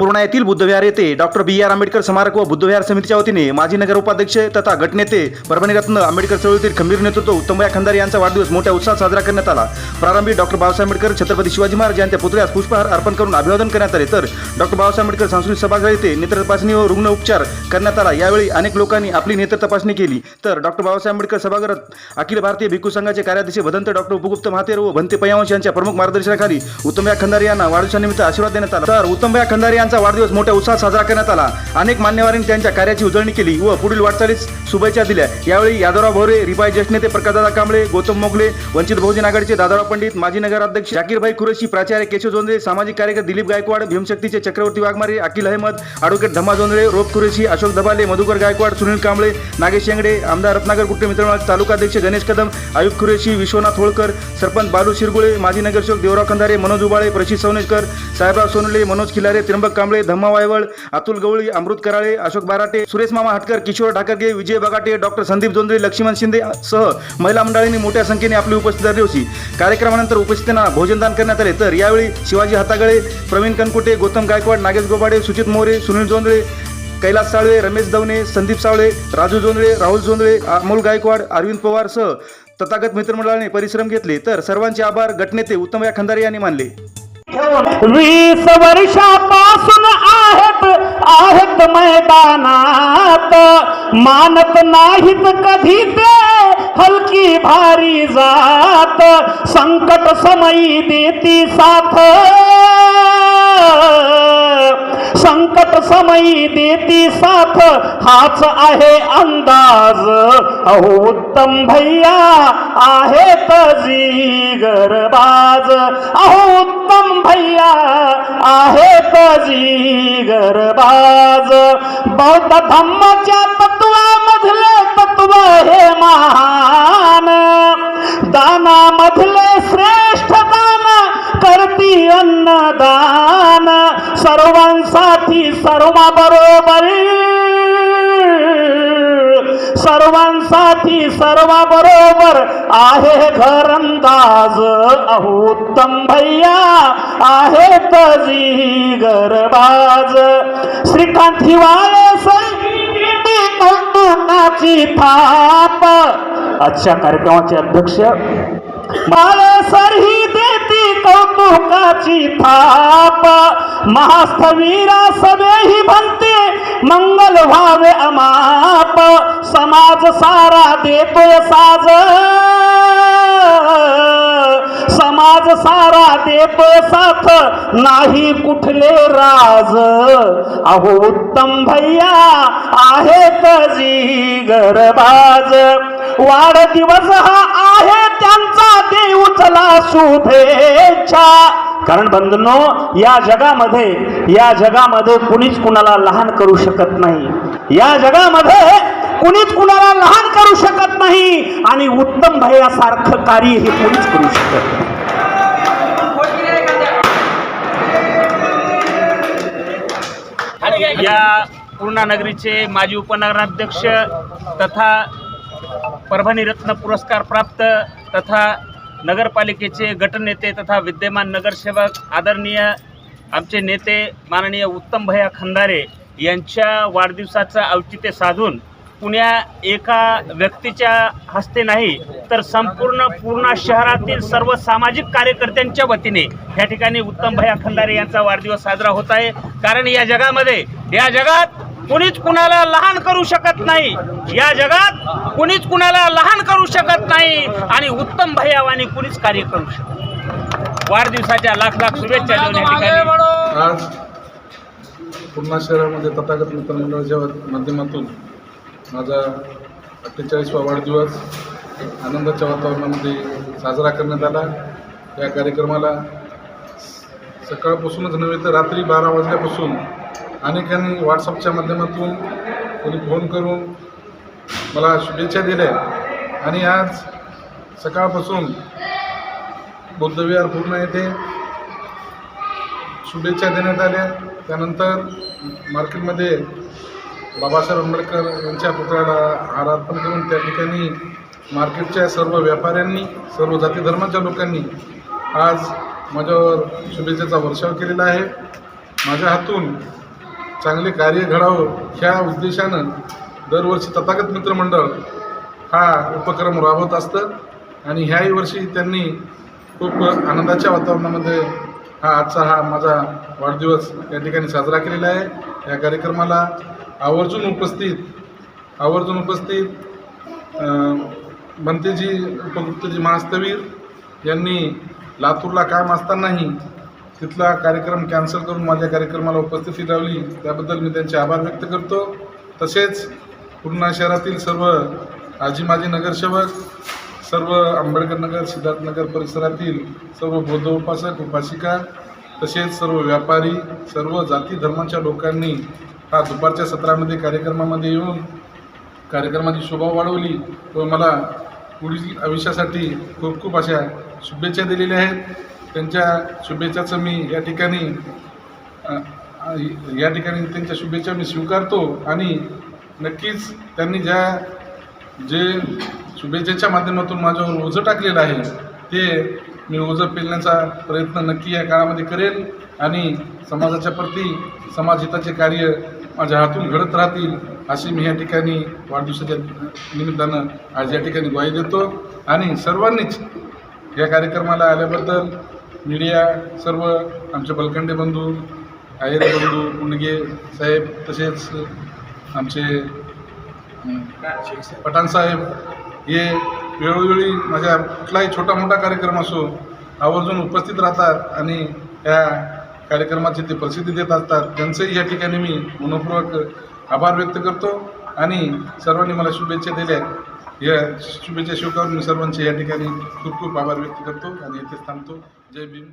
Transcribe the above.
पूर्णा येथील बुद्धविहार येथे डॉक्टर बी. आर. आंबेडकर स्मारक व बुद्धविहार समितीच्या वतीने माजी नगर उपाध्यक्ष तथा गटनेते परभणीरत्न आंबेडकर चळवळीतील खंबीर नेतृत्व उत्तमया खंदारे यांचा वाढदिवस मोठ्या उत्साहात साजरा करण्यात आला. प्रारंभी डॉक्टर बाबासाहेब आंबेडकर छत्रपती शिवाजी महाराज यांच्या पुतळ्यास पुष्पहार अर्पण करून अभिवादन करण्यात आले. तर डॉक्टर बाबासाहेब आंबेडकर सांस्कृतिक सभागृह येथे नेत्र तपासणी व रुग्ण उपचार करण्यात आला. यावेळी अनेक लोकांनी आपली नेत्र तपासणी केली. तर डॉक्टर बाबासाहेब आंबेडकर सभागृहात अखिल भारतीय भिक्खू संघाचे कार्याध्यक्ष भदंत डॉक्टर उपगुप्त महातेर व भंते पयावंश यांच्या प्रमुख मार्गदर्शनाखाली उत्तमया खंदारे यांना वाढदिवसानिमित्त आशीर्वाद देण्यात आला. तर उत्तमया खंदारे यांचा वाढदिवस मोठ्या उत्साहात साजरा करण्यात आला. अनेक मान्यवरांनी त्यांच्या कार्याची उजळणी केली व पुढील वाटचालीस शुभेच्छा दिल्या. यावेळी यादवराव भोरे रिपाई ज्येष्ठ नेते प्रकाशदादा कांबळे गौतम मोगले वंचित बहुजन आघाडीचे दादाराव पंडित माजी नगराध्यक्ष जाकीरभाई कुरेशी प्राचार्य केशव जोंधळे सामाजिक कार्यकर्ते दिलीप गायकवाड भीमशक्तीचे चक्रवर्ती वाघमारे अखिल अहमद ॲडव्होकेट धम्मा जोंधळे रोप कुरेशी अशोक दबाले मधुकर गायकवाड सुनील कांबळे नागेश शेंगडे आमदार रत्नाकर कुट्टे मित्रमंडळ तालुकाध्यक्ष गणेश कदम आयुक्त कुरेशी विश्वनाथ होळकर सरपंच बालू शिरगुळे माजी नगरसेवक देवराव खंदारे मनोज उबाळे प्रशित सवनेकर साहेबराव सोनले मनोज खिलारे त्र्यंबक कांबळे धम्मा वायवळ अतुल गवळी अमृत कराळे अशोक बाराटे सुरेश मामा हटकर किशोर ठाकरगे विजय बगाटे डॉक्टर संदीप जोंधळे लक्ष्मण शिंदे सह महिला मंडळींनी मोठ्या संख्येने आपली उपस्थिती दिवशी होती कार्यक्रमानंतर उपस्थितांना भोजनदान करण्यात आले. तर यावेळी शिवाजी हातागळे प्रवीण कनकुटे गौतम गायकवाड नागेश गोबाडे सुचित मोरे सुनील जोंधळे कैलास साळवे रमेश दवणे संदीप सावळे राजू जोंधळे राहुल जोंधळे अमोल गायकवाड अरविंद पवार सह तथागत मित्रमंडळाने परिश्रम घेतले. तर सर्वांचे आभार. गटनेते उत्तमया खंदारे यांनी मानले. वीस वर्षापासून आहेत आहेत मैदानात. मानत नाहीत कधी ते हलकी भारी जात. संकट समयी देती साथ. संकट समयी देती साथ हाच आहे अंदाज. अहो उत्तम भैया आहेत जीगरबाज अहो उत्तम भैया आहेत जीगरबाज बौद्ध धम्माच्या तत्वा सर्वाबरोबर सर्वांसाठी सर्वाबरोबर आहे घरंदाज. अहो उत्तम भैया तजी गरबाज श्रीकांत हिवाळे संगीती थाप. आजच्या कार्यक्रमाचे अध्यक्ष सर ही कौतुकाची थाप. महास्थवीरा सवेही म्हणते मंगल व्हावे अमाप. समाज सारा देतोय साज. समाज सारा देतो साथ नाही कुठले राज. अहो उत्तम भैया आहेत जीगरबाज वाढदिवस हा आहे त्यांचा देऊ चला शुभेच्छा कारण बंधनो या जगामध्ये या जगामध्ये कुणीच कुणाला लहान करू शकत नाही. या जगामध्ये कुणीच कुणाला लहान करू शकत नाही. आणि उत्तम भैयासारखं कार्य हे कुणीच करू शकत नाही. या पूर्णा नगरीचे माजी उपनगराध्यक्ष तथा परभणी रत्न पुरस्कार प्राप्त तथा नगरपालिकेचे गटनेते तथा विद्यमान नगरसेवक आदरणीय आमचे नेते माननीय उत्तम भैया खंदारे यांच्या वाढदिवसाचं औचित्य साधून पुण्या एका व्यक्तीच्या हस्ते नाही तर संपूर्ण पूर्णा शहरातील सर्व सामाजिक कार्यकर्त्यांच्या वतीने या ठिकाणी उत्तम भैया खंदारे यांचा वाढदिवस साजरा होत आहे. कारण या जगामध्ये या जगात कुणीच कुणाला लहान करू शकत नाही. या जगात कुणीच कुणाला लहान करू शकत नाही आणि उत्तम भैयावानी कुणीच कार्य करू शकत वाढदिवसाच्या लाख लाख शुभेच्छा देऊन आज पूर्णा शहरामध्ये तथागत मित्रमंडळाच्या माध्यमातून माझा अठ्ठेचाळीसवा वाढदिवस आनंदाच्या वातावरणामध्ये साजरा करण्यात आला. या कार्यक्रमाला सकाळपासूनच नव्हे तर रात्री बारा वाजल्यापासून अनेकांनी व्हॉट्सअपच्या माध्यमातून कोणी फोन करून मला शुभेच्छा दिल्या आणि आज सकाळपासून बुद्धविहार पूर्ण येथे शुभेच्छा देण्यात आल्या. त्यानंतर मार्केटमध्ये बाबासाहेब आंबेडकर यांच्या पुतळ्याला हार अर्पण करून त्या ठिकाणी मार्केटच्या सर्व व्यापाऱ्यांनी सर्व जाती धर्माच्या लोकांनी आज माझ्यावर शुभेच्छेचा वर्षाव केलेला आहे. माझ्या हातून चांगले कार्य घडावं ह्या उद्देशानं दरवर्षी तथागत मित्रमंडळ हा उपक्रम राबवत असतं. आणि ह्याही वर्षी त्यांनी खूप आनंदाच्या वातावरणामध्ये हा आजचा हा माझा वाढदिवस या ठिकाणी साजरा केलेला आहे. या कार्यक्रमाला आवर्जून उपस्थित आवर्जून उपस्थित अं, बनतेजी उपगुप्तजी महास्तवीर यांनी लातूरला काम असतानाही तिथला कार्यक्रम कॅन्सल करून माझ्या कार्यक्रमाला उपस्थिती लावली. त्याबद्दल मी त्यांचे आभार व्यक्त करतो. तसेच पूर्णा शहरातील सर्व आजी माजी नगरसेवक सर्व आंबेडकर नगर सिद्धार्थनगर परिसरातील सर्व बौद्ध उपासक उपासिका तसेच सर्व व्यापारी सर्व जाती धर्माच्या लोकांनी हा दुपारच्या सत्रामध्ये कार्यक्रमामध्ये येऊन कार्यक्रमाची शोभा वाढवली व मला पुढील आयुष्यासाठी खूप खूप अशा शुभेच्छा दिलेल्या आहेत. त्यांच्या शुभेच्छाचं मी या ठिकाणी या ठिकाणी त्यांच्या शुभेच्छा मी स्वीकारतो आणि नक्कीच त्यांनी ज्या जे शुभेच्छेच्या माध्यमातून माझ्यावर ओझं टाकलेलं आहे ते मी ओझं पेलण्याचा प्रयत्न नक्की या काळामध्ये करेल आणि समाजाच्या प्रती समाजहिताचे कार्य माझ्या हातून घडत राहतील अशी मी या ठिकाणी वाढदिवसाच्या निमित्तानं आज या ठिकाणी ग्वाही देतो. आणि सर्वांनीच या कार्यक्रमाला आल्याबद्दल मीडिया सर्व आमचे बलकंडे बंधू आयर बंधू मुंडगे साहेब तसेच आमचे अं, पठाण साहेब हे वेळोवेळी माझ्या कुठलाही छोटा मोठा कार्यक्रम असो आवर्जून उपस्थित राहतात आणि या कार्यक्रमाची ते प्रसिद्धी देत असतात. त्यांचंही या ठिकाणी मी मनपूर्वक आभार व्यक्त करतो आणि सर्वांनी मला शुभेच्छा दिल्या या शुभेच्छा स्वीकारून मी सर्वांचे या ठिकाणी खूप खूप आभार व्यक्त करतो आणि इथेच थांबतो. जय भीम.